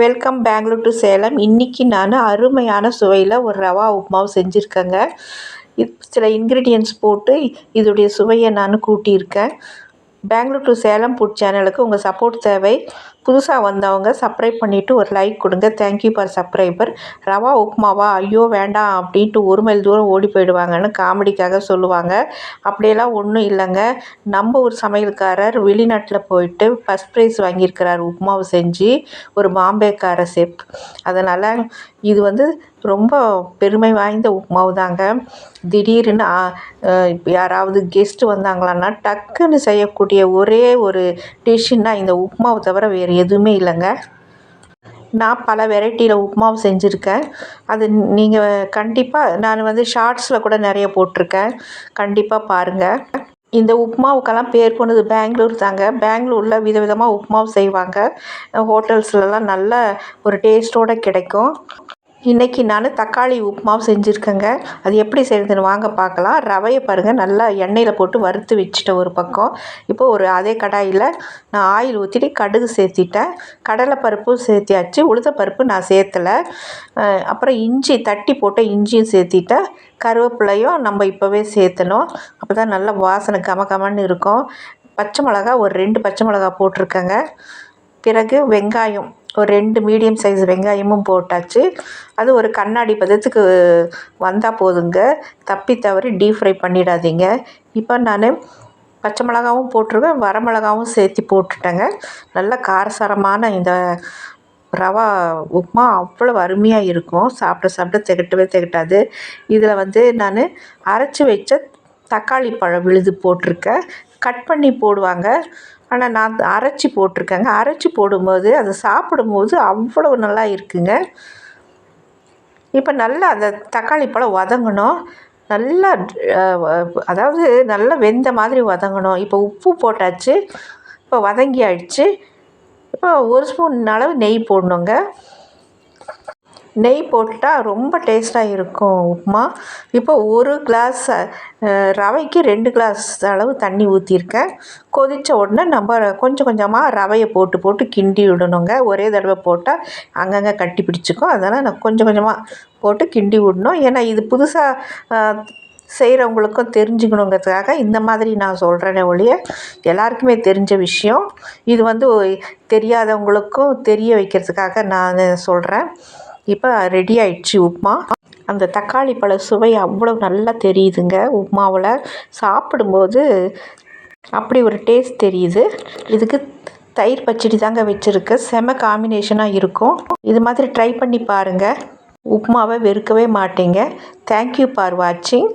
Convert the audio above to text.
Welcome Bangalore to Salem இன்றைக்கி நான் அருமையான சுவையில் ஒரு ரவா உப்புமாவு செஞ்சுருக்கேங்க. இப் சில இன்க்ரீடியன்ட்ஸ் போட்டு இதோடைய சுவையை நான் கூட்டியிருக்கேன். பெங்களூர் டு சேலம் ஃபுட் சேனலுக்கு உங்கள் சப்போர்ட் தேவை. புதுசாக வந்தவங்க சப்ஸ்கிரைப் பண்ணிவிட்டு ஒரு லைக் கொடுங்க. தேங்க்யூ ஃபார் சப்ஸ்கிரைபர் ரவா உப்புமாவா ஐயோ வேண்டாம் அப்படின்ட்டு ஒரு மைல் தூரம் ஓடி போயிடுவாங்கன்னு காமெடிக்காக சொல்லுவாங்க. அப்படியெல்லாம் ஒன்றும் இல்லைங்க. நம்ம ஒரு சமையல்காரர் வெளிநாட்டில் போயிட்டு ஃபஸ்ட் ப்ரைஸ் வாங்கியிருக்கிறார் உப்புமாவை செஞ்சு. ஒரு பாம்பேக்கார செப் அதனால் இது வந்து ரொம்ப பெருமை வாய்ந்த உப்புமாவு தாங்க திடீர்னு யாராவது கெஸ்ட்டு வந்தாங்களான்னா டக்குன்னு செய்யக்கூடிய ஒரே ஒரு டிஷ்ஷுன்னா இந்த உப்புமாவை தவிர வேறு எதுவுமே இல்லைங்க. நான் பல வெரைட்டியில் உப்புமாவு செஞ்சுருக்கேன். அது நீங்கள் கண்டிப்பாக நான் வந்து ஷார்ட்ஸில் கூட நிறைய போட்டிருக்கேன். கண்டிப்பாக பாருங்கள் இந்த உப்புமாவுக்கெல்லாம் பேர் போனது பெங்களூர் தாங்க. பெங்களூரில் விதவிதமாக உப்புமாவு செய்வாங்க. ஹோட்டல்ஸ்லலாம் நல்ல ஒரு டேஸ்ட்டோடு கிடைக்கும். இன்றைக்கி நான் தக்காளி உப்புமாவும் செஞ்சுருக்கேங்க. அது எப்படி செய்கிறதுன்னு வாங்க பார்க்கலாம் ரவையை பாருங்கள் நல்லா எண்ணெயில் போட்டு வறுத்து வச்சுட்டேன் ஒரு பக்கம். இப்போ ஒரு அதே கடாயில் நான் ஆயில் ஊற்றிட்டு கடுகு சேர்த்திட்டேன். கடலைப்பருப்பும் சேர்த்தியாச்சு. உளுத்தப்பருப்பு நான் சேர்த்தலை. அப்புறம் இஞ்சி தட்டி போட்ட இஞ்சியும் சேர்த்திட்டேன். கருவேப்பிலையும் நம்ம இப்போவே சேர்த்தணும். அப்போ தான் நல்லா வாசனை கம கமன்னு இருக்கும். பச்சை மிளகா ஒரு ரெண்டு பச்சை மிளகா போட்டிருக்கேங்க. பிறகு வெங்காயம் ஒரு ரெண்டு மீடியம் சைஸ் வெங்காயமும் போட்டாச்சு. அது ஒரு கண்ணாடி பதத்துக்கு வந்தால் போதுங்க. தப்பி தவறி டீப் ஃப்ரை பண்ணிடாதீங்க. இப்போ நான் பச்சை மிளகாவும் போட்டிருக்கேன். வரமிளகாவும் சேர்த்து போட்டுட்டேங்க. நல்ல காரசாரமான இந்த ரவா உப்புமா அவ்வளோ அருமையாக இருக்கும். சாப்பிட சாப்பிட திகட்டவே திகட்டாது. இதில் வந்து நான் அரைச்சி வச்ச தக்காளி பழம் விழுது போட்டிருக்கேன். கட் பண்ணி போடுவாங்க. ஆனால் நான் அரைச்சி போட்டிருக்கேங்க. அரைச்சி போடும்போது அதை சாப்பிடும்போது அவ்வளவு நல்லா இருக்குங்க. இப்போ நல்லா அந்த தக்காளி பழம் வதங்கணும். நல்லா அதாவது நல்லா வெந்த மாதிரி வதங்கணும். இப்போ உப்பு போட்டாச்சு. இப்போ வதங்கி ஆயிடுச்சு இப்போ ஒரு ஸ்பூன் அளவு நெய் போடணுங்க. நெய் போட்டால் ரொம்ப டேஸ்ட்டாக இருக்கும் உப்புமா. இப்போ ஒரு கிளாஸ் ரவைக்கு ரெண்டு கிளாஸ் அளவு தண்ணி ஊற்றிருக்கேன் கொதித்த உடனே நம்ம கொஞ்சம் கொஞ்சமாக ரவையை போட்டு போட்டு கிண்டி விடணுங்க. ஒரே தடவை போட்டால் அங்கங்கே கட்டி பிடிச்சிக்கும். அதனால் நான் கொஞ்சம் கொஞ்சமாக போட்டு கிண்டி விடணும். ஏன்னா இது புதுசாக செய்கிறவங்களுக்கும் தெரிஞ்சுக்கணுங்கிறதுக்காக இந்த மாதிரி நான் சொல்கிறேனே ஒழிய எல்லாருக்குமே தெரிஞ்ச விஷயம். இது வந்து தெரியாதவங்களுக்கும் தெரிய வைக்கிறதுக்காக நான் சொல்கிறேன் இப்போ ரெடி ஆயிடுச்சு உப்புமா அந்த தக்காளி பழ சுவை அவ்வளோ நல்லா தெரியுதுங்க. உப்புமாவில் சாப்பிடும்போது அப்படி ஒரு டேஸ்ட் தெரியுது. இதுக்கு தயிர் பச்சடி தாங்க வச்சுருக்கு. செம காம்பினேஷனாக இருக்கும். இது மாதிரி ட்ரை பண்ணி பாருங்கள் உப்புமாவை வெறுக்கவே மாட்டீங்க. தேங்க்யூ ஃபார் வாட்சிங்